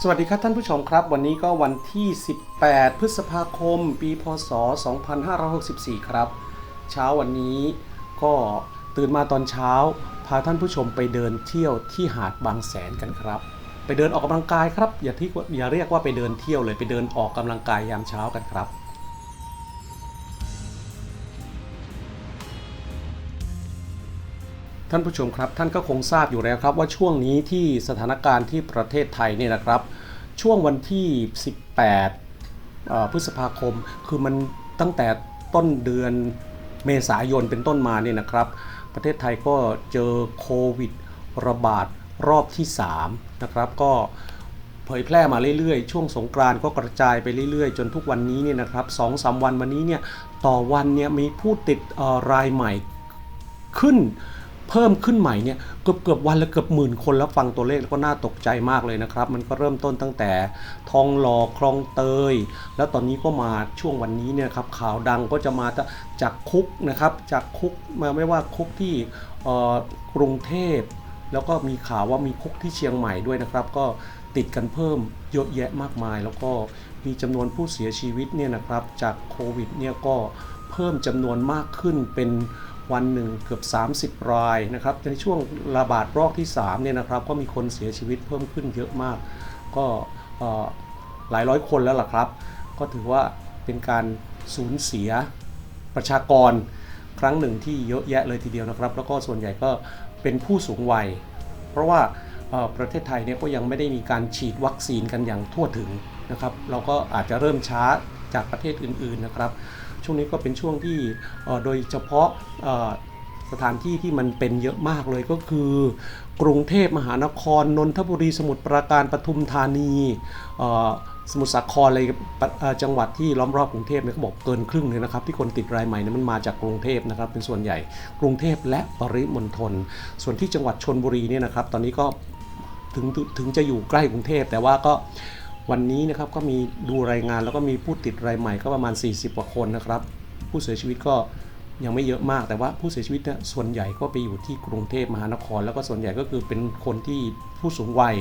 สวัสดีครับท่านผู้ชมครับ วันนี้ก็วันที่ 18 พฤษภาคม ปีพศ 2564 ครับ เช้าวันนี้ก็ตื่นมาตอนเช้า พาท่านผู้ชมไปเดินเที่ยวที่หาดบางแสนกันครับ ไปเดินออกกำลังกายครับ อย่าที่อย่าเรียกว่าไปเดินเที่ยวเลยไปเดินออกกำลังกายยามเช้ากันครับ ท่านผู้ชมครับ ท่านก็คงทราบอยู่แล้วครับว่าช่วงนี้ที่สถานการณ์ที่ประเทศไทยเนี่ยนะครับ ช่วงวันที่ 18 พฤษภาคม คือมันตั้งแต่ต้นเดือนเมษายนเป็นต้นมาเนี่ยนะครับ ประเทศไทยก็เจอโควิดระบาดรอบที่ 3 นะครับ ก็เผยแพร่มาเรื่อยๆ ช่วงสงกรานก็กระจายไปเรื่อยๆ จนทุกวันนี้เนี่ยนะครับสองสามวันวันนี้เนี่ยต่อวันเนี่ยมีผู้ติดรายใหม่ขึ้น เพิ่มขึ้นใหม่เนี่ยเกือบเกือบวันละเกือบหมื่นคนแล้วฟังตัวเลขแล้วก็น่าตกใจมากเลยนะครับ มันก็เริ่มต้นตั้งแต่ทองหล่อคลองเตย แล้วตอนนี้ก็มาช่วงวันนี้เนี่ยครับข่าวดังก็จะมาจากคุกนะครับจากคุกมาไม่ว่าคุกที่กรุงเทพ แล้วก็มีข่าวว่ามีคุกที่เชียงใหม่ด้วยนะครับ ก็ติดกันเพิ่มเยอะแยะมากมาย แล้วก็มีจำนวนผู้เสียชีวิตเนี่ยนะครับจากโควิดเนี่ยก็เพิ่มจำนวนมากขึ้นเป็น วันหนึ่งเกือบ 30 รายนะครับในช่วงระบาดรอบที่3เนี่ยนะครับก็มีคนเสียชีวิตเพิ่มขึ้นเยอะมาก ก็หลายร้อยคนแล้วล่ะครับ ก็ถือว่าเป็นการสูญเสียประชากรครั้งหนึ่งที่เยอะแยะเลยทีเดียวนะครับ แล้วก็ส่วนใหญ่ก็เป็นผู้สูงวัย เพราะว่าประเทศไทยเนี่ยก็ยังไม่ได้มีการฉีดวัคซีนกันอย่างทั่วถึงนะครับ เราก็อาจจะเริ่มช้าจากประเทศอื่นๆนะครับ ช่วงนี้ก็เป็นช่วงที่โดยเฉพาะสถานที่ที่มันเป็นเยอะมากเลยก็คือกรุงเทพมหานครนนทบุรีสมุทรปราการปทุมธานีสมุทรสาครอะไรจังหวัดที่ล้อมรอบกรุงเทพเนี่ยเขาบอกเกินครึ่งเลยนะครับ ที่คนติดรายใหม่เนี่ยมันมาจากกรุงเทพนะครับ เป็นส่วนใหญ่กรุงเทพและปริมณฑลส่วนที่จังหวัดชนบุรีเนี่ยนะครับ ตอนนี้ก็ถึงถึงจะอยู่ใกล้กรุงเทพแต่ว่าก็ วันนี้นะครับก็มีดูรายงานแล้วก็มีผู้ติดรายใหม่ก็ประมาณ 40 กว่าคนนะครับ ผู้เสียชีวิตก็ยังไม่เยอะมาก แต่ว่าผู้เสียชีวิตเนี่ยส่วนใหญ่ก็ไปอยู่ที่กรุงเทพมหานคร แล้วก็ส่วนใหญ่ก็คือเป็นคนที่ผู้สูงวัย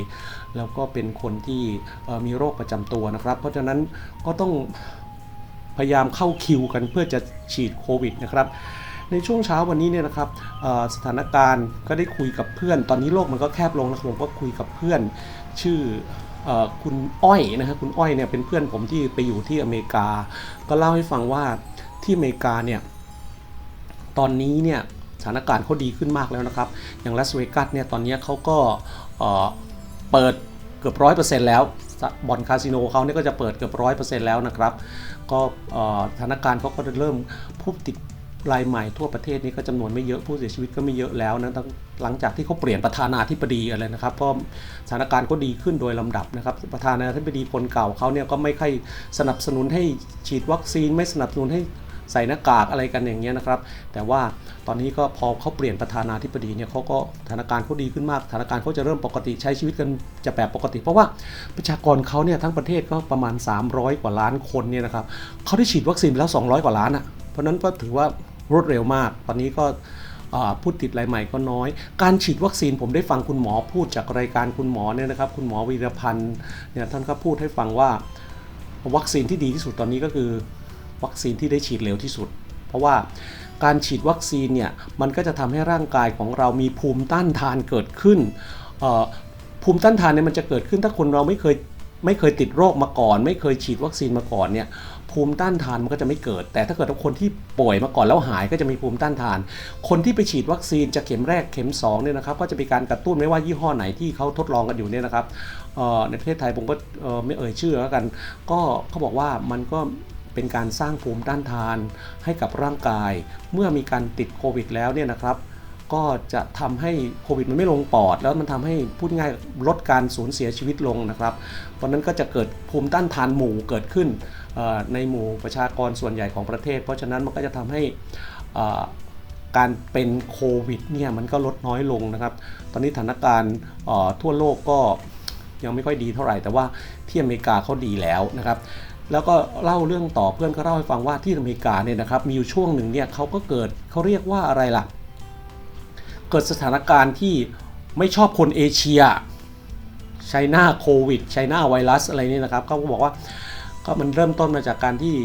แล้วก็เป็นคนที่มีโรคประจำตัวนะครับ เพราะฉะนั้นก็ต้องพยายามเข้าคิวกันเพื่อจะฉีดโควิดนะครับในช่วงเช้าวันนี้เนี่ยนะครับสถานการณ์ก็ได้คุยกับเพื่อน ตอนนี้โลกมันก็แคบลงนะครับผมก็คุยกับเพื่อน ชื่อ คุณอ้อยนะครับคุณอ้อยเนี่ยเป็นเพื่อนผมที่ไปอยู่ที่อเมริกา ก็เล่าให้ฟังว่าที่อเมริกาเนี่ยตอนนี้เนี่ยสถานการณ์เขาดีขึ้นมากแล้วนะครับ อย่างลาสเวกัสเนี่ยตอนนี้เขาก็เอ่อเปิดเกือบร้อยเปอร์เซ็นต์แล้วบ่อนคาสิโนเขาเนี่ยก็จะเปิดเกือบร้อยเปอร์เซ็นต์แล้วนะครับ ก็สถานการณ์เขาก็เริ่มผู้ติด รายใหม่ทั่วประเทศนี้ก็จำนวนไม่เยอะผู้เสียชีวิตก็ไม่เยอะแล้วนะตั้งหลังจากที่เขาเปลี่ยนประธานาธิบดีอะไรนะครับก็สถานการณ์ก็ดีขึ้นโดยลำดับนะครับประธานาธิบดีคนเก่าเขาเนี่ยก็ไม่ค่อยสนับสนุนให้ฉีดวัคซีนไม่สนับสนุนให้ใส่หน้ากากอะไรกันอย่างเงี้ยนะครับ แต่ว่าตอนนี้ก็พอเขาเปลี่ยนประธานาธิบดีเนี่ยเขาก็สถานการณ์เขาดีขึ้นมากสถานการณ์เขาจะเริ่มปกติใช้ชีวิตกันจะแบบปกติ เพราะว่าประชากรเขาเนี่ยทั้งประเทศก็ประมาณ 300 กว่าล้านคนเนี่ยนะครับเขาได้ฉีดวัคซีนไปแล้ว 200 กว่าล้านอะเพราะนั้นก็ถือว่า รวดเร็วมาก ตอนนี้ก็อ่าผู้ติดรายใหม่ก็น้อย การฉีดวัคซีนผมได้ฟังคุณหมอพูดจากรายการคุณหมอเนี่ยนะครับ คุณหมอวีรพันธ์เนี่ยท่านก็พูดให้ฟังว่า วัคซีนที่ดีที่สุดตอนนี้ก็คือ วัคซีนที่ได้ฉีดเร็วที่สุด เพราะว่าการฉีดวัคซีนเนี่ยมันก็จะทำให้ร่างกายของเรามีภูมิต้านทานเกิดขึ้น ภูมิต้านทานเนี่ยมันจะเกิดขึ้นถ้าคนเราไม่เคยไม่เคยติดโรคมาก่อน ไม่เคยฉีดวัคซีนมาก่อนเนี่ย ภูมิต้านทานมันก็จะไม่เกิด แต่ถ้าเกิดคนที่ป่วยมาก่อนแล้วหายก็จะมีภูมิต้านทาน คนที่ไปฉีดวัคซีนจากเข็มแรกเข็ม2เนี่ยนะครับก็จะมีการกระตุ้นไม่ว่ายี่ห้อไหนที่เขาทดลองกันอยู่เนี่ยนะครับในประเทศไทยผมก็ไม่เอ่ยชื่อแล้วกัน ก็เขาบอกว่ามันก็เป็นการสร้างภูมิต้านทานให้กับร่างกาย เมื่อมีการติดโควิดแล้วเนี่ยนะครับก็จะทำให้โควิดมันไม่ลงปอด แล้วมันทำให้พูดง่ายลดการสูญเสียชีวิตลงนะครับ เพราะนั้นก็จะเกิดภูมิต้านทานหมู่เกิดขึ้น ในหมู่ประชากรส่วนใหญ่ของประเทศ เพราะฉะนั้นมันก็จะทำให้การเป็นโควิดเนี่ยมันก็ลดน้อยลงนะครับ ตอนนี้สถานการณ์ทั่วโลกก็ยังไม่ค่อยดีเท่าไหร่ แต่ว่าที่อเมริกาเขาดีแล้วนะครับ แล้วก็เล่าเรื่องต่อเพื่อนก็เล่าให้ฟังว่าที่อเมริกาเนี่ยนะครับมีอยู่ช่วงหนึ่งเนี่ยเขาก็เกิดเขาเรียกว่าอะไรล่ะ เกิดสถานการณ์ที่ไม่ชอบคนเอเชียไชน่าโควิดไชน่าไวรัสอะไรนี่นะครับเขาก็บอกว่า ก็มันเริ่มต้นมาจากการที่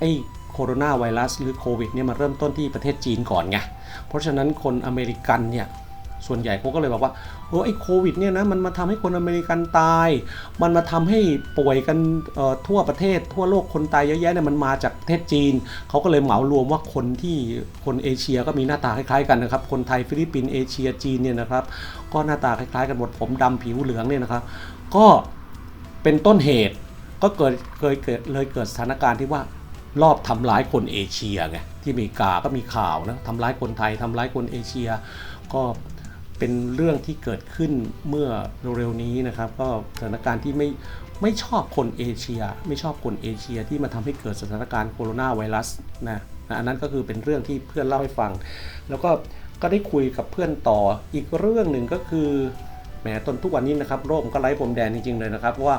ไอ้โคโรนาไวรัสหรือโควิดเนี่ยมันเริ่มต้นที่ประเทศจีนก่อนไง เพราะฉะนั้นคนอเมริกันเนี่ยส่วนใหญ่เขาก็เลยบอกว่าโอ้ไอ้โควิดเนี่ยนะมันมาทำให้คนอเมริกันตาย มันมาทำให้ป่วยกันทั่วประเทศ ทั่วโลกคนตายเยอะแยะเนี่ยมันมาจากประเทศจีน เขาก็เลยเหมารวมว่าคนที่คนเอเชียก็มีหน้าตาคล้ายๆกันนะครับ คนไทยฟิลิปปินส์เอเชียจีนเนี่ยนะครับ ก็หน้าตาคล้ายๆกันหมดผมดำผิวเหลืองเนี่ยนะครับ ก็เป็นต้นเหตุ ก็เกิดเคยเกิดเลยเกิดสถานการณ์ที่ว่ารอบทำร้ายคนเอเชียไงที่อเมริกาก็มีข่าวนะทำร้ายคนไทยทำร้ายคนเอเชีย ก็เป็นเรื่องที่เกิดขึ้นเมื่อเร็วๆนี้นะครับ ก็สถานการณ์ที่ไม่ไม่ชอบคนเอเชีย ไม่ชอบคนเอเชียที่มาทำให้เกิดสถานการณ์โคโรนาไวรัสนะอันนั้นก็คือเป็นเรื่องที่เพื่อนเล่าให้ฟัง แล้วก็ก็ได้คุยกับเพื่อนต่ออีกเรื่องหนึ่งก็คือแหมตอนทุกวันนี้นะครับโรคก็ไร้พรมแดนจริงๆเลยนะครับเพราะว่า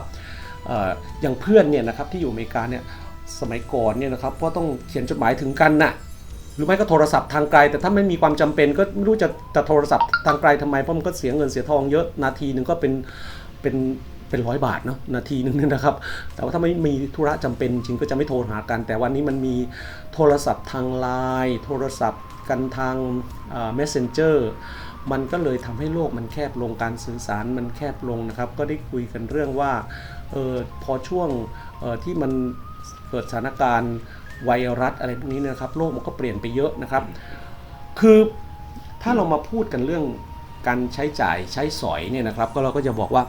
อย่างเพื่อนเนี่ยนะครับที่อยู่อเมริกาเนี่ยสมัยก่อนเนี่ยนะครับก็ต้องเขียนจดหมายถึงกันน่ะหรือไม่ก็โทรศัพท์ทางไกล แต่ถ้าไม่มีความจำเป็นก็ไม่รู้จะจะโทรศัพท์ทางไกลทำไมเพราะมันก็เสียเงินเสียทองเยอะนาทีหนึ่งก็เป็นเป็นเป็นร้อยบาทเนาะนาทีหนึงเนี่ยนะครับ แต่ว่าถ้าไม่มีธุระจำเป็นจริงก็จะไม่โทรหากัน แต่วันนี้มันมีโทรศัพท์ทางไลน์โทรศัพท์กันทางเอ่อ messenger มันก็เลยทำให้โลกมันแคบลงการสื่อสารมันแคบลงนะครับ ก็ได้คุยกันเรื่องว่า เออพอช่วงเออที่มันเกิดสถานการณ์ไวรัสอะไรพวกนี้นยนะครับ โลกมันก็เปลี่ยนไปเยอะนะครับ คือถ้าเรามาพูดกันเรื่องการใช้จ่ายใช้สอยเนี่ยนะครับ ก็เราก็จะบอกว่า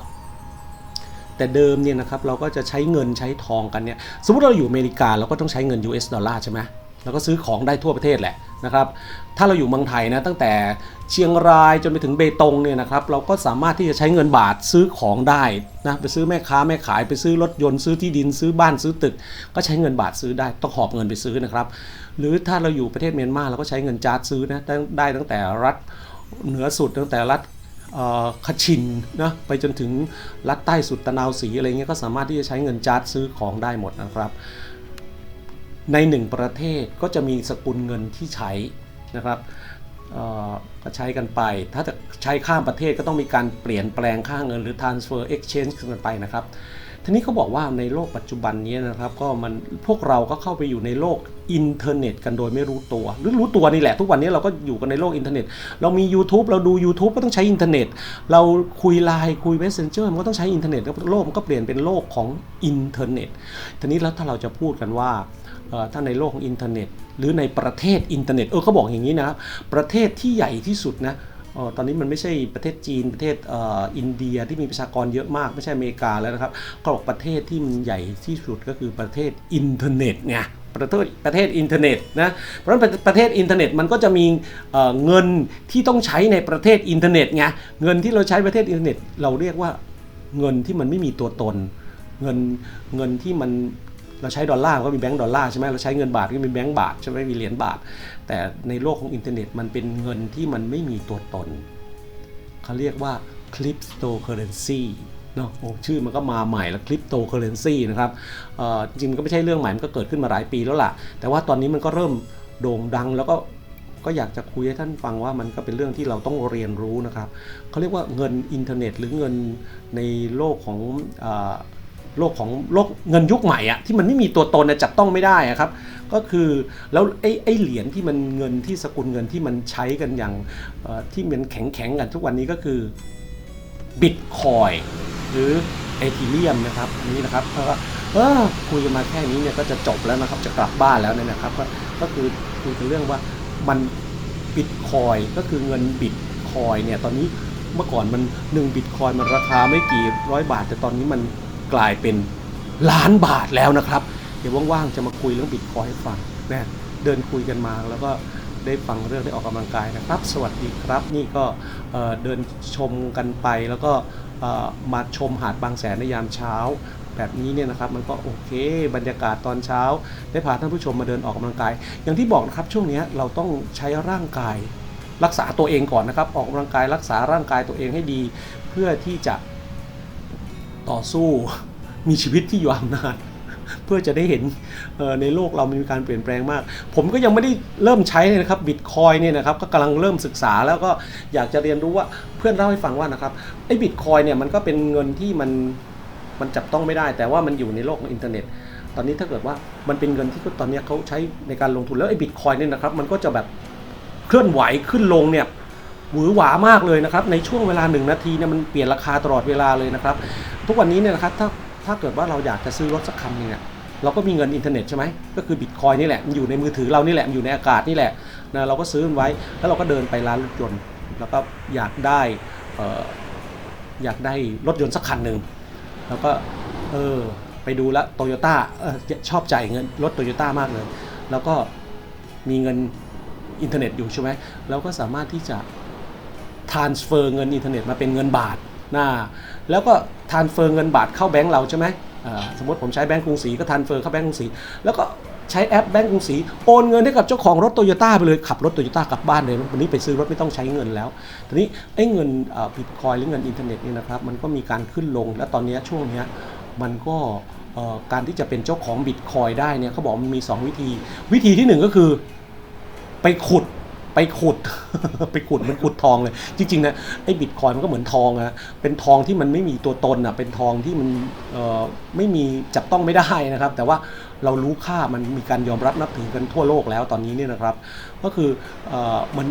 แต่เดิมเนี่ยนะครับเราก็จะใช้เงินใช้ทองกันเนี่ย สมมติเราอยู่อเมริกาเราก็ต้องใช้เงิน US ดอลลาร์ใช่ไหม เราก็ซื้อของได้ทั่วประเทศแหละนะครับ ถ้าเราอยู่เมืองไทยนะตั้งแต่เชียงรายจนไปถึงเบตงเนี่ยนะครับเราก็สามารถที่จะใช้เงินบาทซื้อของได้นะไปซื้อแม่ค้าแม่ขายไปซื้อรถยนต์ซื้อที่ดินซื้อบ้านซื้อตึก ก็ใช้เงินบาทซื้อได้ต้องหอบเงินไปซื้อนะครับ หรือถ้าเราอยู่ประเทศเมียนมาเราก็ใช้เงินจาร์ดซื้อนะได้ตั้งแต่รัฐเหนือสุดตั้งแต่รัฐเอ่อคชินนะไปจนถึงรัฐใต้สุดตะนาวสีอะไรเงี้ยก็สามารถที่จะใช้เงินจาร์ดซื้อของได้หมดนะครับ ในหนึ่งประเทศก็จะมีสกุลเงินที่ใช้นะครับก็ใช้กันไป ถ้าจะใช้ข้ามประเทศก็ต้องมีการเปลี่ยนแปลงค่าเงินหรือ transfer exchange กันไปนะครับ ทีนี้เขาบอกว่าในโลกปัจจุบันนี้นะครับก็มันพวกเราก็เข้าไปอยู่ในโลกอินเทอร์เน็ตกันโดยไม่รู้ตัว หรือรู้ตัวนี่แหละ ทุกวันนี้เราก็อยู่กันในโลกอินเทอร์เน็ต เรามี YouTube เราดู YouTube ก็ต้องใช้อินเทอร์เน็ต เราคุยไลน์คุย Messenger มันก็ต้องใช้อินเทอร์เน็ตแล้วโลกมันก็เปลี่ยนเป็นโลกของอินเทอร์เน็ต ทีนี้แล้วถ้าเราจะพูดกันว่า ถ้าในโลกของอินเทอร์เน็ต หรือในประเทศอินเทอร์เน็ตเออเขาบอกอย่างนี้นะครับประเทศที่ใหญ่ที่สุดนะออตอนนี้มันไม่ใช่ประเทศจีนประเทศอ,อ,อินเดียที่มีประชากรเยอะมากไม่ใช่อเมริกาแล้วนะครับก็บอกประเทศที่มันใหญ่ที่สุดก็คือประเทศอินเทอร์เน็ตไงประเทศประเทศอินเทอร์เน็ตนะเพราะฉะนั้นประเทศอินเทอร์เน็ตมันก็จะมีเเงินที่ต้องใช้ในประเทศอินเทอร์เน็ตไงเงินที่เราใช้ประเทศอินเทอร์เน็ต เราเรียกว่าเงินที่มันไม่มีตัวตน เงินเงินที่มัน เราใช้ดอลลาร์ก็มีแบงก์ดอลลาร์ใช่ไหมเราใช้เงินบาทก็มีแบงก์บาทใช่ไหมมีเหรียญบาท แต่ในโลกของอินเทอร์เน็ตมันเป็นเงินที่มันไม่มีตัวตนเขาเรียกว่า cryptocurrency เนาะโอ้ชื่อมันก็มาใหม่แล้ว cryptocurrency นะครับจริงๆมันก็ไม่ใช่เรื่องใหม่มันก็เกิดขึ้นมาหลายปีแล้วล่ะ แต่ว่าตอนนี้มันก็เริ่มโด่งดังแล้วก็ก็อยากจะคุยให้ท่านฟังว่ามันก็เป็นเรื่องที่เราต้องเรียนรู้นะครับเขาเรียกว่าเงินอินเทอร์เน็ต หรือเงินในโลกของ โลกของโลกเงินยุคใหม่อะที่มันไม่มีตัวตนจับต้องไม่ได้อะครับ ก็คือแล้วไอ้ไอ้เหรียญที่มันเงินที่สกุลเงินที่มันใช้กันอย่างที่มันแข็งแข็งกันทุกวันนี้ก็คือบิตคอยหรือเอทีเรียมนะครับอันนี้นะครับก็เออคุยกันมาแค่นี้เนี่ยก็จะจบแล้วนะครับจะกลับบ้านแล้วเนี่ยนะครับ ก็ก็คือคุยกันเรื่องว่ามันบิตคอยก็คือเงินบิตคอยเนี่ยตอนนี้เมื่อก่อนมัน1บิตคอยมันราคาไม่กี่ร้อยบาท แต่ตอนนี้มัน กลายเป็นล้านบาทแล้วนะครับ เดี๋ยวว่างๆจะมาคุยเรื่องบิตคอยให้ฟังนะเดินคุยกันมาแล้วก็ได้ฟังเรื่องได้ออกกำลังกายนะครับ สวัสดีครับนี่ก็เเดินชมกันไปแล้วก็มาชมหาดบางแสนในยามเช้า แบบนี้เนี่ยนะครับมันก็โอเค บรรยากาศตอนเช้า ได้พาท่านผู้ชมมาเดินออกกำลังกาย อย่างที่บอกนะครับช่วงนี้เราต้องใช้ร่างกาย รักษาตัวเองก่อนนะครับ ออกกำลังกายรักษาร่างกายตัวเองให้ดี เพื่อที่จะ ต่อสู้ มีชีวิตที่อยาวนานเพื่อจะได้เห็นในโลกเรามีการเปลี่ยนแปลงมาก ผมก็ยังไม่ได้เริ่มใช้เลยนะครับบิตคอยเนี่ยนะครับก็กำลังเริ่มศึกษาแล้วก็อยากจะเรียนรู้ว่าเพื่อนเล่าให้ฟังว่านะครับไอ้บิตคอยเนี่ยมันก็เป็นเงินที่มันมันจับต้องไม่ได้ แต่ว่ามันอยู่ในโลกของอินเทอร์เน็ต ตอนนี้ถ้าเกิดว่ามันเป็นเงินที่ตอนนี้เขาใช้ในการลงทุนแล้วไอ้บิตคอยเนี่ยนะครับมันก็จะแบบเคลื่อนไหวขึ้นลงเนี่ย หวือหวามากเลยนะครับ ในช่วงเวลาหนึ่งนาทีเนี่ยมันเปลี่ยนราคาตลอดเวลาเลยนะครับ ทุกวันนี้เนี่ยนะครับถ้าถ้าเกิดว่าเราอยากจะซื้อรถสักคันหนึงเนี่ยเราก็มีเงินอินเทอร์เน็ตใช่ไหมก็คือบิตคอยนี่แหละมันอยู่ในมือถือเรานี่แหละมันอยู่ในอากาศนี่แหละนะเราก็ซื้อมันไว้ แล้วเราก็เดินไปร้านรถยนต์แล้วก็อยากได้ออยากได้รถยนต์สักคันหนึ่งแล้วก็เออไปดูล้วโตโยต้าชอบจ่ายเงินรถโตโยต้ามากเลย แล้วก็มีเงินอินเทอร์เน็ตอยู่ใช่ไหมเราก็สามารถที่จะ transfer เงินอินเทอร์เน็ตมาเป็นเงินบาทนะแล้วก็ transfer เงินบาทเข้าแบงก์เราใช่ไหมสมมติผมใช้แบงก์กรุงศรีก็ transfer เข้าแบงก์กรุงศรีแล้วก็ใช้แอปแบงก์กรุงศรีโอนเงินให้กับเจ้าของรถโตโยต้าไปเลยขับรถโตโยต้ากลับบ้านเลยวันนี้ไปซื้อรถไม่ต้องใช้เงินแล้วทีนี้ไอ้เงินบิตคอยหรือเงินอินเทอร์เน็ตนี่นะครับมันก็มีการขึ้นลงและตอนนี้ช่วงนี้มันก็การที่จะเป็นเจ้าของบิตคอยได้เนี่ยเขาบอกมันมี 2 วิธี วิธีที่หนึ่งก็คือ ไปขุด ไปขุด ไปขุดมันขุดทองเลย จริงๆนะไอ้บิตคอยมันก็เหมือนทองอะเป็นทองที่มันไม่มีตัวตนอะเป็นทองที่มันเอ่อไม่มีจับต้องไม่ได้นะครับ แต่ว่าเรารู้ค่ามันมีการยอมรับนับถือกันทั่วโลกแล้วตอนนี้เนี่ยนะครับ ก็คือเอ่อมัน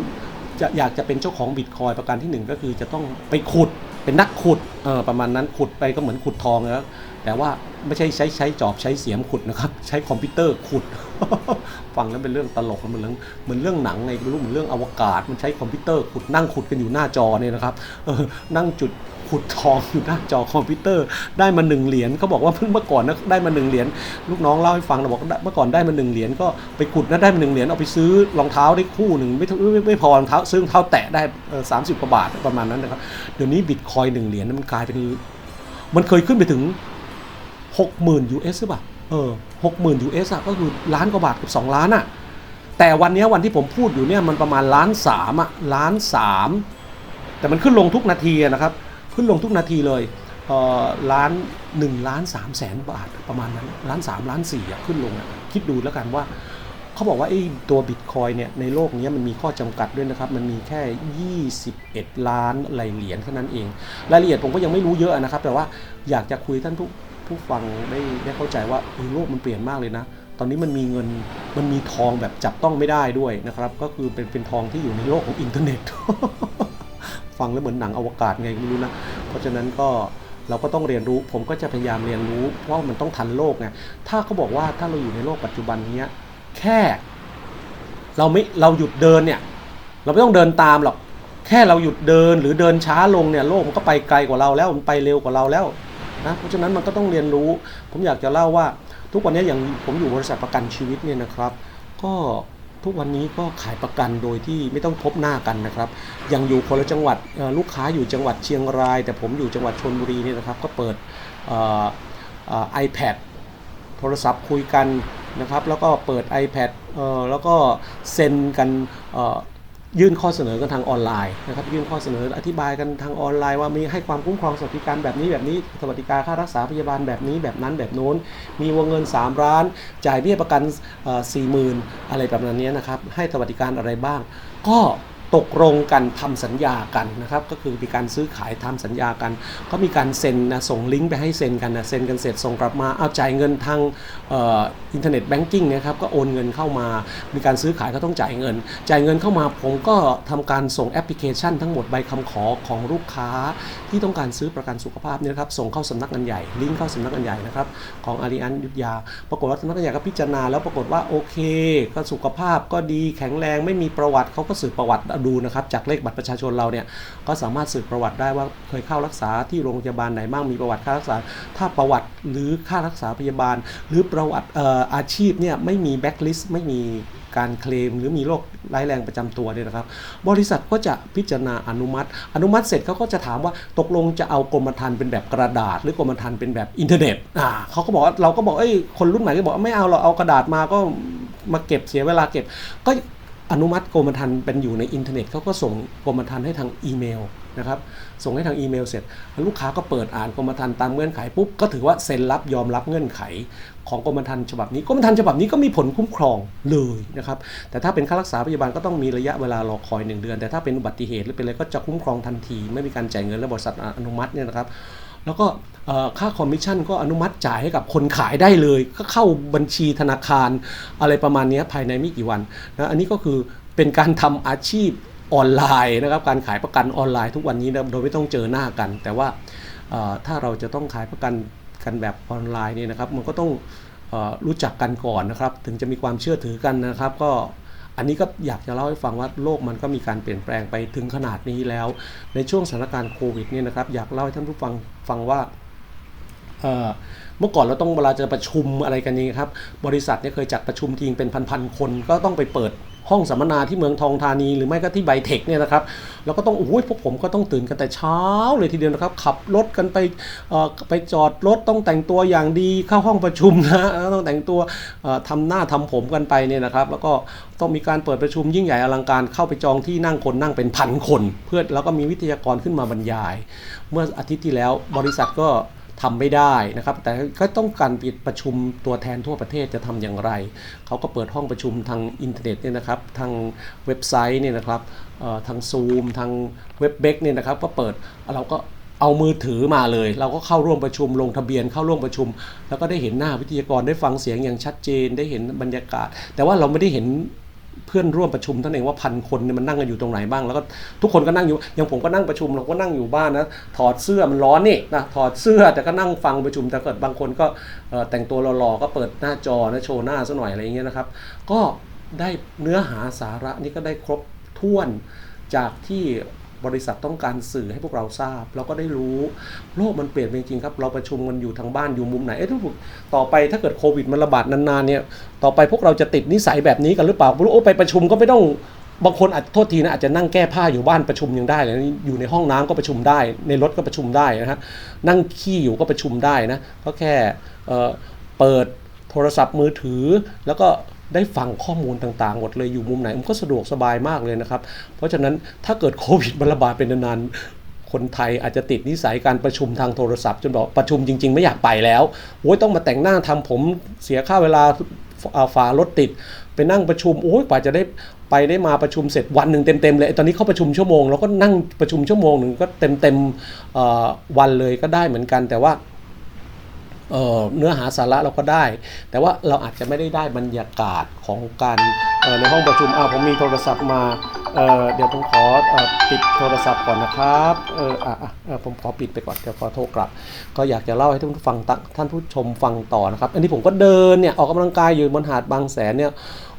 จะอยากจะเป็นเจ้าของบิตคอยประการที่หนึ่งก็คือจะต้องไปขุดเป็นนักขุดเออประมาณนั้นขุดไปก็เหมือนขุดทองนะ แต่ว่าไม่ใช่ใช้ใช้จอบใช้เสียมขุดนะครับ ใช้คอมพิวเตอร์ขุด ฟังแล้วเป็นเรื่องตลกเหมือนเรื่องเหมือนเรื่องหนังไงไม่รู้เหมือนเรื่องอวกาศ มันใช้คอมพิวเตอร์ขุดนั่งขุดกันอยู่หน้าจอเนี่ยนะครับนั่งจุดขุดทองอยู่หน้าจอคอมพิวเตอร์ได้มาหนึ่งเหรียญเขาบอกว่าเพิ่งเมื่อก่อนนะได้มาหนึ่งเหรียญลูกน้องเล่าให้ฟังนะบอกเมื่อก่อนได้มาหนึ่งเหรียญก็ไปขุดนะได้มาหนึ่งเหรียญเอาไปซื้อรองเท้าได้คู่หนึ่งไม่ไม่ไม่ไม่พอรองเท้าซื้อรองเท้าแตะได้สามสิบกว่าบาทประมาณนั้นนะครับเดี๋ยวนี้บิตคอยหนึ่งเหรียญมันกลายเป็นมันเคยขึ้นไปถึง หกหมื่น US หรือเปล่าเออหกหมื่น US อะก็คือล้านกว่าบาทกับสองล้านอะแต่วันนี้วันที่ผมพูดอยู่เนี่ยมันประมาณล้านสามอะล้านสามแต่มันขึ้นลงทุกนาทีนะครับ ขึ้นลงทุกนาทีเลยเออล้านหนึ่งล้านสามแสนบาทประมาณนั้นล้านสามล้านสี่อะขึ้นลงอะคิดดูแล้วกันว่าเขาบอกว่าไอ้ตัวบิตคอยเนี่ยในโลกนี้มันมีข้อจำกัดด้วยนะครับ มันมีแค่ 21 ล้านอะไรเหรียญเท่านั้นเอง รายละเอียดผมก็ยังไม่รู้เยอะนะครับ แต่ว่าอยากจะคุยท่านผู้ ผู้ฟังได้ได้เข้าใจว่าโลกมันเปลี่ยนมากเลยนะ ตอนนี้มันมีเงินมันมีทองแบบจับต้องไม่ได้ด้วยนะครับ ก็คือเป็นเป็นทองที่อยู่ในโลกของอินเทอร์เน็ต ฟังแล้วเหมือนหนังอวกาศไงไม่รู้นะเพราะฉะนั้นก็เราก็ต้องเรียนรู้ ผมก็จะพยายามเรียนรู้เพราะมันต้องทันโลกไงถ้าเขาบอกว่าถ้าเราอยู่ในโลกปัจจุบันนี้แค่ เราไม่เราหยุดเดินเนี่ย เราไม่ต้องเดินตามหรอกแค่เราหยุดเดินหรือเดินช้าลงเนี่ยโลกมันก็ไปไกลกว่าเราแล้วมันไปเร็วกว่าเราแล้ว นะเพราะฉะนั้นมันก็ต้องเรียนรู้ ผมอยากจะเล่าว่า ทุกวันนี้อย่างผมอยู่บริษัทประกันชีวิตเนี่ยนะครับ ก็ทุกวันนี้ก็ขายประกันโดยที่ไม่ต้องพบหน้ากันนะครับอย่างอยู่คนละจังหวัดลูกค้าอยู่จังหวัดเชียงราย แต่ผมอยู่จังหวัดชนบุรีเนี่ยนะครับ ก็เปิดเอ่อเอ่อ iPad โทรศัพท์คุยกันนะครับ แล้วก็เปิด iPad แล้วก็เซ็นกันเยื่นข้อเสนอกันทางออนไลน์นะครับยื่นข้อเสนออธิบายกันทางออนไลน์ ว่ามีให้ความคุ้มครองสวัสดิการแบบนี้แบบนี้สวัสดิการค่ารักษาพยาบาลแบบนี้แบบนั้นแบบโน้น มีวงเงิน 3 ล้าน จ่ายเบี้ยประกันสี่หมื่นอะไรแบบนั้นเนี้ยนะครับให้สวัสดิการอะไรบ้าง ก็ ตกลงกันทำสัญญากันนะครับก็คือมีการซื้อขายทำสัญญากัน ก็มีการเซ็นนะส่งลิงก์ไปให้เซ็นกันนะเซ็นกันเสร็จส่งกลับมาเอาจ่ายเงินทางออินเทอร์เน็ตแบงกิ้งนะครับก็โอนเงินเข้ามา มีการซื้อขายก็ต้องจ่ายเงิน จ่ายเงินเข้ามาผมก็ทำการส่งแอปพลิเคชันทั้งหมดใบคำขอของลูกค้าที่ต้องการซื้อประกันสุขภาพเนี่ยครับส่งเข้าสำนักงานใหญ่ ลิงก์เข้าสำนักงานใหญ่นะครับของอารีอันยุทธยา ปรากฏว่าสำนักงานใหญ่ก็พิจารณาแล้วปรากฏว่าโอเค ก็สุขภาพก็ดีแข็งแรงไม่มีประวัติเขาก็สืบประวัติดูนะครับจากเลขบัตรประชาชนเราเนี่ยก็สามารถสืบประวัติได้ว่าเคยเข้ารักษาที่โรงพยาบาลไหนบ้างมีประวัติค่ารักษา ถ้าประวัติหรือค่ารักษาพยาบาล หรือประวัติออาชีพเนี่ยไม่มีแบ็คลิสต์ไม่มีการเคลมหรือมีโรคร้ายแรงประจำตัวเนี่ยนะครับ บริษัทก็จะพิจารณาอนุมัติ อนุมัติเสร็จเขาก็จะถามว่าตกลงจะเอากรมธรรม์เป็นแบบกระดาษ หรือกรมธรรม์เป็นแบบอินเทอร์เน็ตอ่าเขาก็บอกเราก็บอกเอ้ยคนรุ่นใหม่ก็บอกว่าไม่เอาเราเอากระดาษมาก็มาเก็บเสียเวลาเก็บก็ อนุมัติกรมธรรม์เป็นอยู่ในอินเทอร์เน็ตเขาก็ส่งกรมธรรม์ให้ทางอีเมลนะครับส่งให้ทางอีเมลเสร็จ ลูกค้าก็เปิดอ่านกรมธรรม์ตามเงื่อนไขปุ๊บก็ถือว่าเซ็นรับยอมรับเงื่อนไข ของกรมธรรม์ฉบับนี้กรมธรรม์ฉบับนี้ก็มีผลคุ้มครองเลยนะครับแต่ถ้าเป็นค่ารักษาพยาบาลก็ต้องมีระยะเวลารอคอย 1 เดือน แต่ถ้าเป็นอุบัติเหตุหรือเป็นอะไรก็จะคุ้มครองทันที ไม่มีการจ่ายเงินและบริษัทอนุมัติเนี่ยนะครับแล้วก็ ค่าคอมมิชชั่นก็อนุมัติจ่ายให้กับคนขายได้เลย ก็เข้าบัญชีธนาคารอะไรประมาณนี้ภายในไม่กี่วันนะอันนี้ก็คือเป็นการทำอาชีพออนไลน์นะครับการขายประกันออนไลน์ทุกวันนี้นะโดยไม่ต้องเจอหน้ากัน แต่ว่าถ้าเราจะต้องขายประกันกันแบบออนไลน์นี่นะครับมันก็ต้องอรู้จักกันก่อนนะครับ ถึงจะมีความเชื่อถือกันนะครับ ก็อันนี้ก็อยากจะเล่าให้ฟังว่าโลกมันก็มีการเปลี่ยนแปลงไปถึงขนาดนี้แล้ว ในช่วงสถานการณ์โควิดเนี่ยนะครับอยากเล่าให้ท่านผู้ฟังฟังว่า เมื่อก่อนเราต้องเวลาจะประชุมอะไรกันนี้ครับ บริษัทเนี่ยเคยจัดประชุมทีงเป็นพันๆคน ก็ต้องไปเปิดห้องสัมมนาที่เมืองทองธานี หรือไม่ก็ที่ไบเทคเนี่ยนะครับแล้วก็ต้องโอ้ยพวกผมก็ต้องตื่นกันแต่เช้าเลยทีเดียวนะครับ ขับรถกันไปไปจอดรถต้องแต่งตัวอย่างดีเข้าห้องประชุมนะต้องแต่งตัวเอ่อทำหน้าทำผมกันไปเนี่ยนะครับ แล้วก็ต้องมีการเปิดประชุมยิ่งใหญ่อลังการเข้าไปจองที่นั่งคนนั่งเป็นพันคน เพื่อแล้วก็มีวิทยากรขึ้นมาบรรยาย เมื่ออาทิตย์ที่แล้วบริษัทก็ ทำไม่ได้นะครับ แต่ก็ต้องการปิดประชุมตัวแทนทั่วประเทศจะทำอย่างไร เขาก็เปิดห้องประชุมทางอินเทอร์เน็ตเนี่ยนะครับทางเว็บไซต์เนี่ยนะครับทางซูมทางเว็บเบกเนี่ยนะครับก็เปิดเราก็เอามือถือมาเลย เราก็เข้าร่วมประชุมลงทะเบียนเข้าร่วมประชุม แล้วก็ได้เห็นหน้าวิทยากรได้ฟังเสียงอย่างชัดเจนได้เห็นบรรยากาศ แต่ว่าเราไม่ได้เห็น เพื่อนร่วมประชุมท่านเองว่าพันคนเนี่ยมันนั่งกันอยู่ตรงไหนบ้างแล้วก็ทุกคนก็นั่งอยู่อย่างผมก็นั่งประชุมเราก็นั่งอยู่บ้านนะถอดเสื้อมันร้อนนี่นะถอดเสื้อแต่ก็นั่งฟังประชุมแต่เกิดบางคนก็แต่งตัวหล่อๆก็เปิดหน้าจอนะโชว์หน้าซะหน่อยอะไรอย่างเงี้ยนะครับ ก็ได้เนื้อหาสาระนี่ก็ได้ครบถ้วนจากที่ บริษัทต้องการสื่อให้พวกเราทราบ เราก็ได้รู้โลกมันเปลี่ยนจริงๆครับ เราประชุมกันอยู่ทางบ้านอยู่มุมไหนเอ๊ะทุกต่อไปถ้าเกิดโควิดมันระบาดนานๆเนี่ยต่อไปพวกเราจะติดนิสัยแบบนี้กันหรือเปล่าไม่รู้โอ้ไปประชุมก็ไม่ต้องบางคนอาจโทษทีนะอาจจะนั่งแก้ผ้าอยู่บ้านประชุมยังได้เลยอยู่ในห้องน้ำก็ประชุมได้ ในรถก็ประชุมได้นะฮะนั่งขี้อยู่ก็ประชุมได้นะก็แค่เเปิดโทรศัพท์มือถือแล้วก็ ได้ฟังข้อมูลต่างๆ หมดเลยอยู่มุมไหนมันก็สะดวกสบายมากเลยนะครับ เพราะฉะนั้นถ้าเกิดโควิดมันระบาดเป็นนานๆคนไทยอาจจะติดนิสัยการประชุมทางโทรศัพท์จนบอกประชุมจริง ๆ ไม่อยากไปแล้วโอ้ยต้องมาแต่งหน้าทำผมเสียค่าเวลาอ่าฝารถติด ไปนั่งประชุมโอ้ยกว่าจะได้ไปได้มาประชุมเสร็จวันหนึ่งเต็มๆเลยตอนนี้เข้าประชุมชั่วโมงเราก็นั่งประชุมชั่วโมงหนึ่งก็เต็มๆวันเลยก็ได้เหมือนกันแต่ว่า เเนื้อหาสาระเราก็ได้ แต่ว่าเราอาจจะไม่ได้ได้บรรยากาศของการในห้องประชุมอ้าวผมมีโทรศัพท์มาเเดี๋ยวผมขออปิดโทรศัพท์ก่อนนะครับเอออะอะผมขอปิดไปก่อนเดี๋ยวขอโทรกลับ ก็อยากจะเล่าให้ท่านผู้ฟังตัท่านผู้ชมฟังต่อนะครับ อันนี้ผมก็เดินเนี่ยออกกำลังกายอยู่บนหาดบางแสนเนี่ย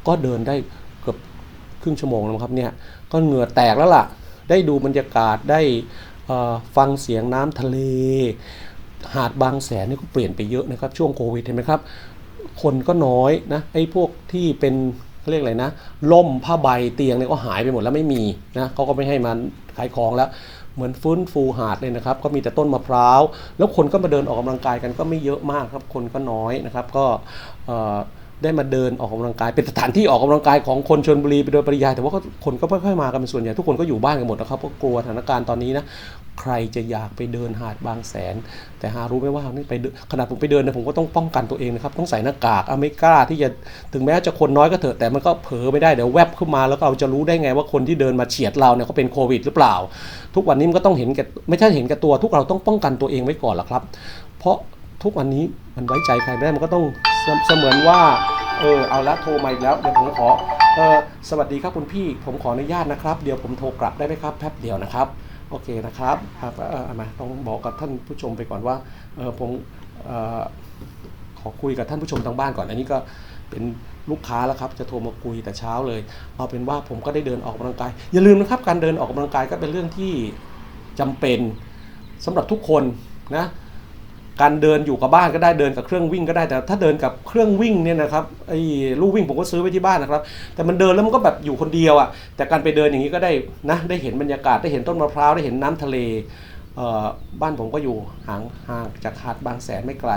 ก็เดินได้เกือบครึ่งชั่วโมงแล้วครับเนี่ยก็เหงื่อแตกแล้วล่ะ ได้ดูบรรยากาศได้ฟังเสียงน้ำทะเล หาดบางแสนนี่ก็เปลี่ยนไปเยอะนะครับช่วงโควิดเห็นไหมครับ คนก็น้อยนะไอ้พวกที่เป็นเขาเรียกอะไรนะล่มผ้าใบเตียงเนี่ยก็หายไปหมดแล้วไม่มีนะเขาก็ไม่ให้มันขายของแล้ว เหมือนฟื้นฟูหาดเลยนะครับ ก็มีแต่ต้นมะพร้าวแล้วคนก็มาเดินออกกำลังกายกันก็ไม่เยอะมากครับคนก็น้อยนะครับ ก็เอ่อ ได้มาเดินออกกำลังกาย เป็นสถานที่ออกกำลังกายของคนชนบุรีไปโดยปริยายแต่ว่าคนก็ไม่ค่อยมากันเป็นส่วนใหญ่ทุกคนก็อยู่บ้านกันหมดนะครับเพราะกลัวสถานการณ์ตอนนี้นะใครจะอยากไปเดินหาดบางแสน แต่หารู้ไหมว่านี่ไปขนาดผมไปเดินเนี่ยผมก็ต้องป้องกันตัวเองนะครับต้องใส่หน้ากากอะไม่กล้าที่จะถึงแม้จะคนน้อยก็เถอะแต่มันก็เผลอไม่ได้เดี๋ยวแวบขึ้นมาแล้วเราจะรู้ได้ไงว่าคนที่เดินมาเฉียดเราเนี่ยเขาเป็นโควิดหรือเปล่า ทุกวันนี้มันก็ต้องเห็นแก่ไม่ใช่เห็นแก่ตัว ทุกเราต้องป้องกันตัวเองไว้ก่อนละครับ เพราะ ทุกวันนี้มันไว้ใจใครไม่ได้มันก็ต้องเสเสมือนว่าเออเอาละโทรมาอีกแล้วเดี๋ยวผมขอเออสวัสดีครับคุณพี่ผมขออนุญาตนะครับ เดี๋ยวผมโทรกลับได้ไหมครับแป๊บเดียวนะครับโอเคนะครับครับเอออามาต้องบอกกับท่านผู้ชมไปก่อนว่าเออผมเออขอคุยกับท่านผู้ชมทางบ้านก่อนอันนี้ก็เป็นลูกค้าแล้วครับจะโทรมาคุยแต่เช้าเลย เอาเป็นว่าผมก็ได้เดินออกกำลังกาย อย่าลืมนะครับการเดินออกกำลังกายก็เป็นเรื่องที่จำเป็นสำหรับทุกคนนะ การเดินอยู่กับบ้านก็ได้เดินกับเครื่องวิ่งก็ได้แต่ถ้าเดินกับเครื่องวิ่งเนี่ยนะครับไอ้ลู่วิ่งผมก็ซื้อไว้ที่บ้านนะครับ แต่มันเดินแล้วมันก็แบบอยู่คนเดียวอะ่ะแต่การไปเดินอย่างนี้ก็ได้นะได้เห็นบรรยากาศได้เห็นต้นมะพร้าวได้เห็นน้ำทะเล บ้านผมก็อยู่ห่างห่างจากหาดบางแสนไม่ไกล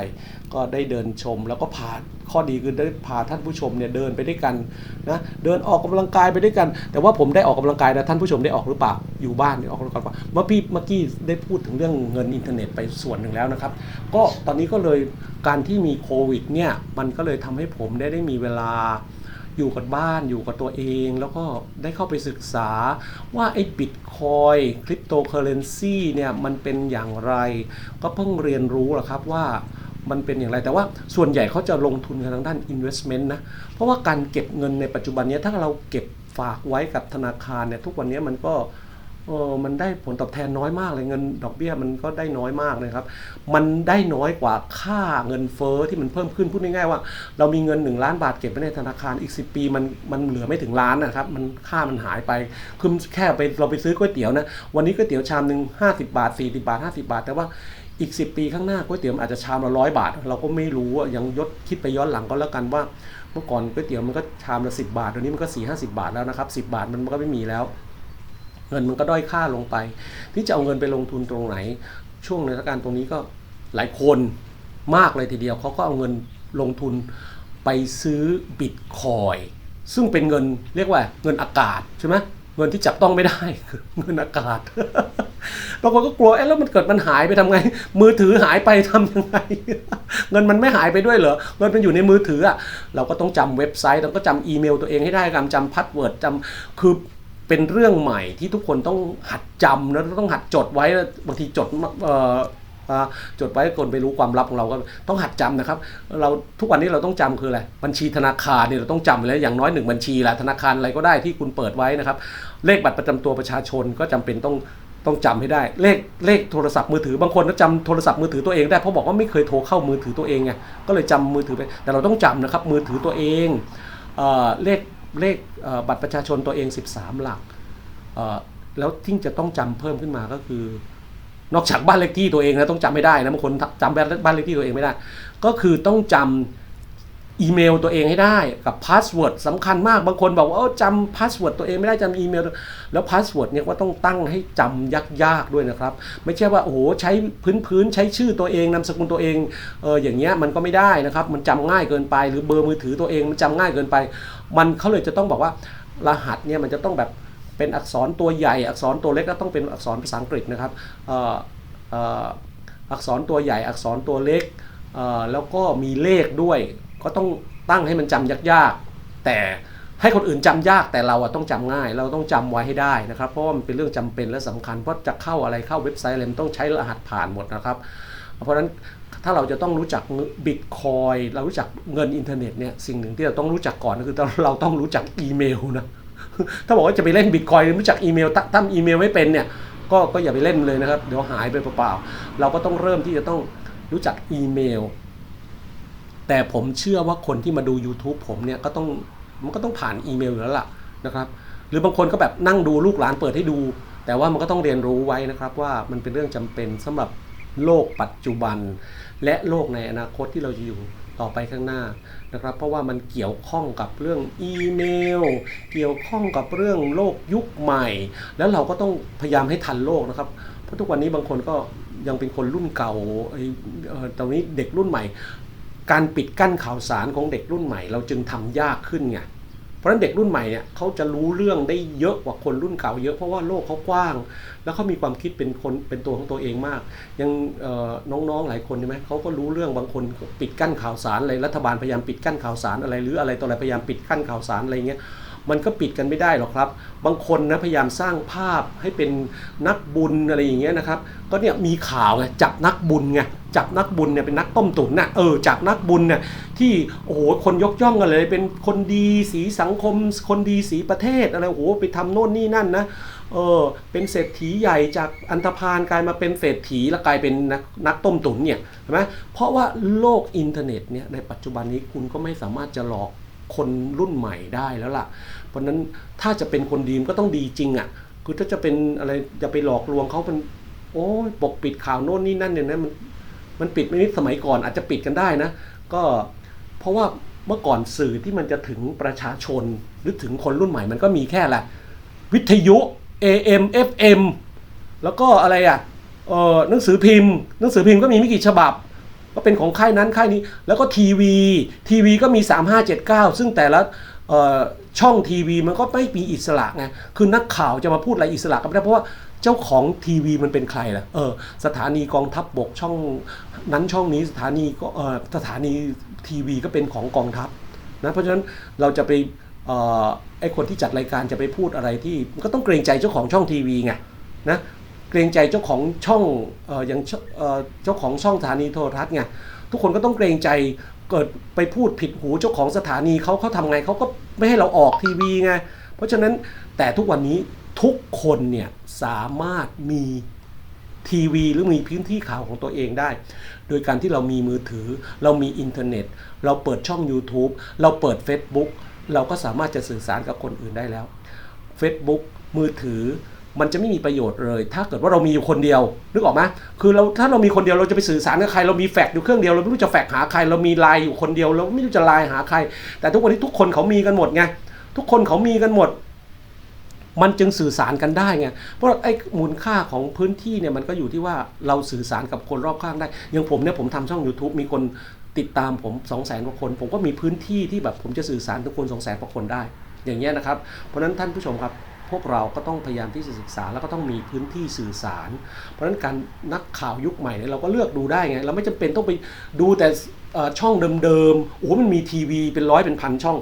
ก็ได้เดินชม แล้วก็พาข้อดีคือได้พาท่านผู้ชมเนี่ยเดินไปด้วยกันนะเดินออกกำลังกายไปด้วยกัน แต่ว่าผมได้ออกกำลังกายนะท่านผู้ชมได้ออกหรือเปล่าอยู่บ้านได้ออกกำลังกายเปล่าเมื่อพี่เมื่อกี้ได้พูดถึงเรื่องเงินอินเทอร์เน็ตไปส่วนหนึ่งแล้วนะครับ ก็ตอนนี้ก็เลยการที่มีโควิดเนี่ยมันก็เลยทำให้ผมได้ได้มีเวลา อยู่กับบ้านอยู่กับตัวเอง แล้วก็ได้เข้าไปศึกษาว่าไอ้บิตคอยคริปโตเคอเรนซีเนี่ยมันเป็นอย่างไร ก็เพิ่งเรียนรู้แหละครับว่ามันเป็นอย่างไร แต่ว่าส่วนใหญ่เขาจะลงทุนกันทางด้าน investment นะ เพราะว่าการเก็บเงินในปัจจุบันนี้ถ้าเราเก็บฝากไว้กับธนาคารเนี่ยทุกวันนี้มันก็ เออมันได้ผลตอบแทนน้อยมากเลยเงินดอกเบี้ยมันก็ได้น้อยมากเลยครับ มันได้น้อยกว่าค่าเงินเฟ้อที่มันเพิ่มขึ้นพูดง่ายๆว่า เรามีเงิน 1 ล้านบาทเก็บไว้ในธนาคารอีก 10 ปีมันมันเหลือไม่ถึงล้านนะครับ มันค่ามันหายไปคือแค่ไปเราไปซื้อก๋วยเตี๋ยวนะวันนี้ก๋วยเตี๋ยวชามหนึ่ง50 บาท 40 บาท 50 บาท แต่ว่าอีก 10 ปีข้างหน้าก๋วยเตี๋ยวอาจจะชามละร้อยบาท เราก็ไม่รู้ยังยศคิดไปย้อนหลังก็แล้วกันว่า เมื่อก่อนก๋วยเตี๋ยวมันก็ชามละ10 บาทเดี๋ยวนี้มันก็4 50 บาทแล้วนะครับ10 บาทมันก็ไม่มีแล้ว เงินมันก็ด้อยค่าลงไป ที่จะเอาเงินไปลงทุนตรงไหน ช่วงในสถานการณ์ตรงนี้ก็หลายคนมากเลยทีเดียวเขาก็เอาเงินลงทุนไปซื้อบิตคอยซึ่งเป็นเงินเรียกว่าเงินอากาศใช่ไหมเงินที่จับต้องไม่ได้คือเงินอากาศบางคนก็กลัวเอ๊ะแล้วมันเกิดมันหายไปทำไง มือถือหายไปทำยังไง เงินมันไม่หายไปด้วยเหรอเงินมันอยู่ในมือถืออะเราก็ต้องจำเว็บไซต์เราก็จำอีเมลตัวเองให้ได้จำจำพาสเวิร์ดจำคือ เป็นเรื่องใหม่ที่ทุกคนต้องหัดจำแล้วต้องหัดจดไว้บางทีจดจดไว้คนไปรู้ความลับของเราก็ต้องหัดจำนะครับ เราทุกวันนี้เราต้องจำคืออะไรบัญชีธนาคารเนี่ยเราต้องจำแล้วอย่างน้อยหนึ่งบัญชีแหละธนาคารอะไรก็ได้ที่คุณเปิดไว้นะครับ เลขบัตรประจำตัวประชาชนก็จำเป็นต้องต้องจำให้ได้ เลขเลขโทรศัพท์มือถือบางคนก็จำโทรศัพท์มือถือตัวเองได้เพราะบอกว่าไม่เคยโทรเข้ามือถือตัวเองไงก็เลยจำมือถือไปแต่เราต้องจำนะครับมือถือตัวเองเเลข เลขบัตรประชาชนตัวเอง 13 หลัก แล้วที่จะต้องจำเพิ่มขึ้นมาก็คือ นอกจากบ้านเลขที่ตัวเองนะต้องจำไม่ได้นะบางคนจำบ้านเลขที่ตัวเองไม่ได้ ก็คือต้องจำ อีเมลตัวเองให้ได้กับพาสเวิร์ดสำคัญมากบางคนบอกว่าจำพาสเวิร์ดตัวเองไม่ได้จำอีเมล แล้วพาสเวิร์ดเนี่ยก็ต้องตั้งให้จำยากๆด้วยนะครับ ไม่ใช่ว่าโอ้โหใช้พื้นๆใช้ชื่อตัวเองนามสกุลตัวเองเอออย่างเงี้ยมันก็ไม่ได้นะครับ มันจำง่ายเกินไป หรือเบอร์มือถือตัวเองมันจำง่ายเกินไป มันเขาเลยจะต้องบอกว่ารหัสเนี่ยมันจะต้องแบบเป็นอักษรตัวใหญ่ อักษรตัวเล็กก็ต้องเป็นอักษรภาษาอังกฤษนะครับเออเอออักษรตัวใหญ่อักษรตัวเล็กเออแล้วก็มีเลขด้วย ก็ต้องตั้งให้มันจำยากๆ แต่ให้คนอื่นจำยากแต่เราอะต้องจำง่าย เราต้องจำไว้ให้ได้นะครับ เพราะว่ามันเป็นเรื่องจำเป็นและสำคัญเพราะจะเข้าอะไรเข้าเว็บไซต์อะไรมันต้องใช้รหัสผ่านหมดนะครับ เพราะฉะนั้นถ้าเราจะต้องรู้จักบิตคอยเรารู้จักเงินอินเทอร์เน็ตเนี่ยสิ่งหนึ่งที่เราต้องรู้จักก่อนก็คือเราต้องรู้จักอีเมลนะถ้าบอกว่าจะไปเล่นบิตคอยรู้จักอีเมลตั้งอีเมลไม่เป็นเนี่ยก็ก็อย่าไปเล่นเลยนะครับ เดี๋ยวหายไปเปล่าๆเราก็ต้องเริ่มที่จะต้องรู้จักอีเมล แต่ผมเชื่อว่าคนที่มาดู YouTube ผมเนี่ยก็ต้องมันก็ต้องผ่านอีเมลอยู่แล้วล่ะนะครับ หรือบางคนก็แบบนั่งดูลูกหลานเปิดให้ดู แต่ว่ามันก็ต้องเรียนรู้ไว้นะครับ ว่ามันเป็นเรื่องจำเป็นสำหรับโลกปัจจุบัน และโลกในอนาคตที่เราจะอยู่ต่อไปข้างหน้านะครับ เพราะว่ามันเกี่ยวข้องกับเรื่องอีเมล เกี่ยวข้องกับเรื่องโลกยุคใหม่ แล้วเราก็ต้องพยายามให้ทันโลกนะครับ เพราะทุกวันนี้บางคนก็ยังเป็นคนรุ่นเก่าไอ้เอ่อตอนนี้เด็กรุ่นใหม่ การปิดกั้นข่าวสารของเด็กรุ่นใหม่ เราจึงทำยากขึ้นไงเพราะฉะนั้นเด็กรุ่นใหม่เนี่ยเขาจะรู้เรื่องได้เยอะกว่าคนรุ่นเก่าเยอะเพราะว่าโลกเขากว้าง แล้วเขามีความคิดเป็นคนเป็นตัวของตัวเองมาก ยังน้องๆหลายคนใช่ไหมเขาก็รู้เรื่องบางคนปิดกั้นข่าวสารอะไรรัฐบาลพยายามปิดกั้นข่าวสารอะไร หรืออะไรต่ออะไรพยายามปิดกั้นข่าวสารอะไรเงี้ย มันก็ปิดกันไม่ได้หรอกครับ บางคนนะพยายามสร้างภาพให้เป็นนักบุญอะไรอย่างเงี้ยนะครับ ก็เนี่ยมีข่าวไงจับนักบุญไงจับนักบุญเนี่ยเป็นนักต้มตุ๋นนะเออจับนักบุญเนี่ยที่โอ้โหคนยกย่องกันเลย เป็นคนดีสีสังคม คนดีสีประเทศอะไรโอ้โหไปทำโน่นนี่นั่นนะเออเป็นเศรษฐีใหญ่จากอันธพาลกลายมาเป็นเศรษฐีแล้วกลายเป็นนักนักต้มตุ๋นเนี่ยเห็นไหมเพราะว่าโลกอินเทอร์เน็ตเนี่ยในปัจจุบันนี้คุณก็ไม่สามารถจะหลอก คนรุ่นใหม่ได้แล้วล่ะ เพราะนั้นถ้าจะเป็นคนดีมก็ต้องดีจริงอะ่ะคือถ้าจะเป็นอะไรจะไปหลอกลวงเขามันโอ้ยปกปิดข่าวโน่นนี่นั่นเนี่ยนะมันมันปิดไม่นิดสมัยก่อนอาจจะปิดกันได้นะ ก็เพราะว่าเมื่อก่อนสื่อที่มันจะถึงประชาชนหรือถึงคนรุ่นใหม่มันก็มีแค่แหละวิทยุ AM FM แล้วก็อะไรอะเอ่อหนังสือพิมพ์ หนังสือพิมพ์ก็มีไม่กี่ฉบับ ก็เป็นของค่ายนั้นค่ายนี้ แล้วก็ทีวีทีวีก็มี 3579 ซึ่งแต่ละช่องทีวีมันก็ไม่มีอิสระไงคือนักข่าวจะมาพูดอะไรอิสระก็ไม่ได้เพราะว่าเจ้าของทีวีมันเป็นใครล่ะเออสถานีกองทัพบบกช่องนั้นช่องนี้สถานีก็เออสถานีทีวีก็เป็นของกองทัพนะเพราะฉะนั้นเราจะไปเอ่อไอคนที่จัดรายการจะไปพูดอะไรที่ก็ต้องเกรงใจเจ้าของช่องทีวีไงนะ เกรงใจเจ้าของช่องเอ่ออย่างเอ่อเจ้าของช่องสถานีโทรทัศน์ไงทุกคนก็ต้องเกรงใจเกิดไปพูดผิดหูเจ้าของสถานีเขาเขาทำไงเขาก็ไม่ให้เราออกทีวีไงเพราะฉะนั้นแต่ทุกวันนี้ทุกคนเนี่ยสามารถมีทีวีหรือมีพื้นที่ข่าวของตัวเองได้ โดยการที่เรามีมือถือ เรามีอินเทอร์เน็ต เราเปิดช่อง YouTube เราเปิด Facebook เราก็สามารถจะสื่อสารกับคนอื่นได้แล้ว Facebook มือถือ มันจะไม่มีประโยชน์เลย ถ้าเกิดว่าเรามีอยู่คนเดียวนึกออกไหมคือเราถ้าเรามีคนเดียวเราจะไปสื่อสารกับใครเรามีแฟกอยู่เครื่องเดียวเราไม่รู้จะแฟกหาใคร เรามีไลน์อยู่คนเดียวเราไม่รู้จะไลน์หาใคร แต่ทุกวันนี้ทุกคนเขามีกันหมดไงทุกคนเขามีกันหมด มันจึงสื่อสารกันได้ไงเพราะไอ้มูลค่าของพื้นที่เนี่ยมันก็อยู่ที่ว่าเราสื่อสารกับคนรอบข้างได้อย่างผมเนี่ยผมทำช่อง YouTube มีคนติดตามผม2 0 0 0 0 0กว่าคน ผมก็มีพื้นที่ที่แบบผมจะสื่อสารทุกคน2 0 0 0 0 0กว่าคนได้ อย่างเงี้ยนะครับเพราะนั้นท่านผู้ชมครับ พวกเราก็ต้องพยายามที่จะศึกษาแล้วก็ต้องมีพื้นที่สื่อสาร เพราะฉะนั้นการนักข่าวยุคใหม่เนี่ยเราก็เลือกดูได้ไง เราไม่จำเป็นต้องไปดูแต่ช่องเดิมๆโอ้โหมันมีทีวีเป็นร้อยเป็นพันช่อง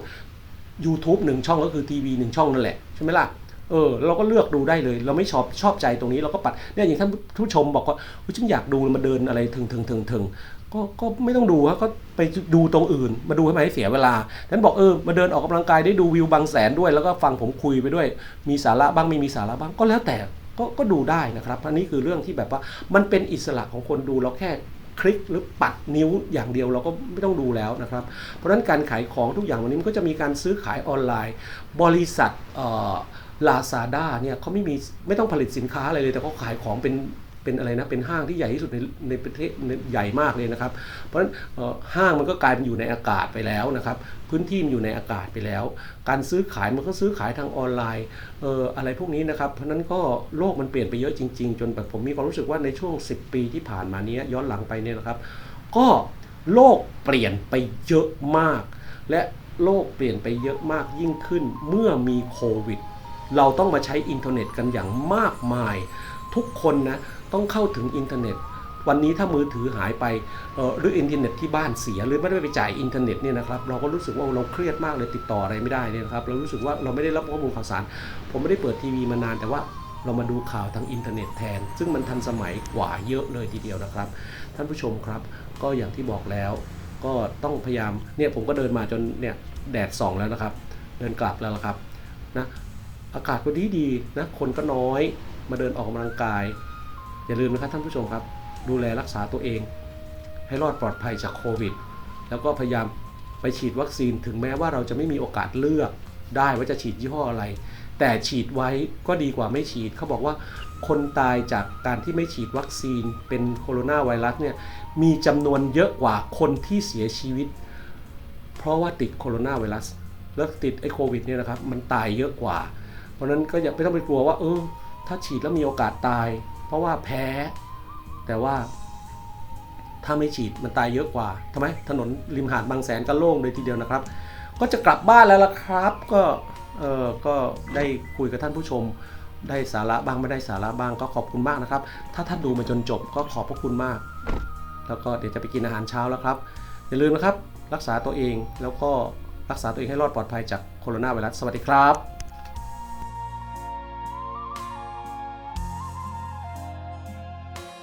YouTube หนึ่งช่องก็คือทีวีหนึ่งช่องนั่นแหละใช่ไหมล่ะเออเราก็เลือกดูได้เลย เราไม่ชอบชอบใจตรงนี้เราก็ปัดเนี่ยอย่างท่านผู้ชมบอกว่าฉันอยากดูมาเดินอะไรถึงถึงถึงถึง ก็ก็ไม่ต้องดูฮะก็ไปดูตรงอื่น มาดูให้มันให้เสียเวลานั้นบอกเออมาเดินออกกำลังกายได้ดูวิวบางแสนด้วย แล้วก็ฟังผมคุยไปด้วย มีสาระบ้างไม่มีสาระบ้างก็แล้วแต่ก็ก็ดูได้นะครับอันนี้คือเรื่องที่แบบว่ามันเป็นอิสระของคนดูเราแค่คลิกหรือปัดนิ้วอย่างเดียวเราก็ไม่ต้องดูแล้วนะครับ เพราะฉะนั้นการขายของทุกอย่างวันนี้มันก็จะมีการซื้อขายออนไลน์ บริษัทลาซาด้าเนี่ยเขาไม่มีไม่ต้องผลิตสินค้าอะไรเลย แต่เขาขายของเป็น เป็นอะไรนะเป็นห้างที่ใหญ่ที่สุดในในประเทศในใหญ่มากเลยนะครับ เพราะฉะนั้นห้างมันก็กลายเป็นอยู่ในอากาศไปแล้วนะครับ พื้นที่มันอยู่ในอากาศไปแล้ว การซื้อขายมันก็ซื้อขายทางออนไลน์เอ่ออะไรพวกนี้นะครับ เพราะฉะนั้นก็โลกมันเปลี่ยนไปเยอะจริง ๆ จนแบบผมมีความรู้สึกว่าในช่วง 10 ปีที่ผ่านมานี้ย้อนหลังไปเนี่ยนะครับ ก็โลกเปลี่ยนไปเยอะมาก และโลกเปลี่ยนไปเยอะมากยิ่งขึ้นเมื่อมีโควิด เราต้องมาใช้อินเทอร์เน็ตกันอย่างมากมาย ทุกคนนะ ต้องเข้าถึงอินเทอร์เน็ต วันนี้ถ้ามือถือหายไปออหรืออินเทอร์เน็ตที่บ้านเสีย หรือไม่ได้ไปจ่ายอินเทอร์เน็ตเนี่ยนะครับเราก็รู้สึกว่าเราเครียดมากเลยติดต่ออะไรไม่ได้เนี่ยนะครับเรารู้สึกว่าเราไม่ได้รับข้อมูลข่าวสาร ผมไม่ได้เปิดทีวีมานานแต่ว่าเรามาดูข่าวทางอินเทอร์เน็ตแทน ซึ่งมันทันสมัยกว่าเยอะเลยทีเดียวนะครับ ท่านผู้ชมครับ ก็อย่างที่บอกแล้ว ก็ต้องพยายามเนี่ยผมก็เดินมาจนเนี่ยแดดส่องแล้วนะครับ เดินกลับแล้วละครับนะอากาศก็ดีดีนะคนก็น้อยมาเดินออกกำลังกาย อย่าลืมนะครับท่านผู้ชมครับ ดูแลรักษาตัวเอง ให้รอดปลอดภัยจากโควิด แล้วก็พยายามไปฉีดวัคซีน ถึงแม้ว่าเราจะไม่มีโอกาสเลือกได้ว่าจะฉีดยี่ห้ออะไร แต่ฉีดไว้ก็ดีกว่าไม่ฉีดเขาบอกว่าคนตายจากการที่ไม่ฉีดวัคซีนเป็นโคโรนาไวรัสเนี่ยมีจำนวนเยอะกว่าคนที่เสียชีวิต เพราะว่าติดโคโรนาไวรัสแล้วติดไอ้โควิดเนี่ยนะครับมันตายเยอะกว่า เพราะนั้นก็อย่าไม่ต้องไปกลัวว่าเออถ้าฉีดแล้วมีโอกาสตาย ราะว่าแพ้ แต่ว่าถ้าไม่ฉีดมันตายเยอะกว่าทำไมถนนริมหาดบางแสนก็โล่งเลยทีเดียวนะครับ ก็จะกลับบ้านแล้วล่ะครับ ก็เออก็ได้คุยกับท่านผู้ชม ได้สาระบ้างไม่ได้สาระบ้างก็ขอบคุณมากนะครับ ถ้าท่านดูมาจนจบก็ขอบพระคุณมาก แล้วก็เดี๋ยวจะไปกินอาหารเช้าแล้วครับ อย่าลืมนะครับ รักษาตัวเองแล้วก็รักษาตัวเองให้รอดปลอดภัยจากโคโรนาไวรัสสวัสดีครับ